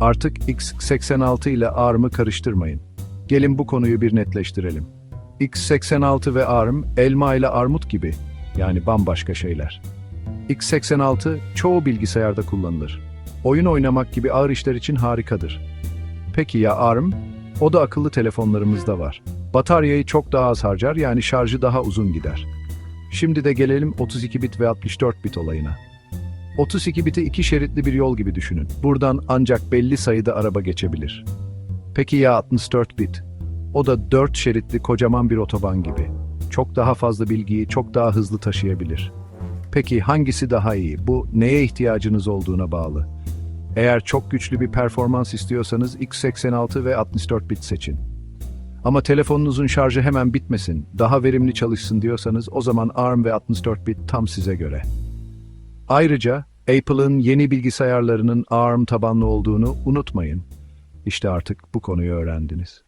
Artık x86 ile ARM'ı karıştırmayın. Gelin bu konuyu bir netleştirelim. x86 ve ARM, elma ile armut gibi, yani bambaşka şeyler. x86 çoğu bilgisayarda kullanılır. Oyun oynamak gibi ağır işler için harikadır. Peki ya ARM? O da akıllı telefonlarımızda var. Bataryayı çok daha az harcar yani şarjı daha uzun gider. Şimdi de gelelim 32 bit ve 64 bit olayına. 32 biti iki şeritli bir yol gibi düşünün. Buradan ancak belli sayıda araba geçebilir. Peki ya 64 bit? O da 4 şeritli kocaman bir otoban gibi. Çok daha fazla bilgiyi çok daha hızlı taşıyabilir. Peki hangisi daha iyi? Bu neye ihtiyacınız olduğuna bağlı. Eğer çok güçlü bir performans istiyorsanız x86 ve 64 bit seçin. Ama telefonunuzun şarjı hemen bitmesin, daha verimli çalışsın diyorsanız o zaman ARM ve 64 bit tam size göre. Ayrıca Apple'ın yeni bilgisayarlarının ARM tabanlı olduğunu unutmayın. İşte artık bu konuyu öğrendiniz.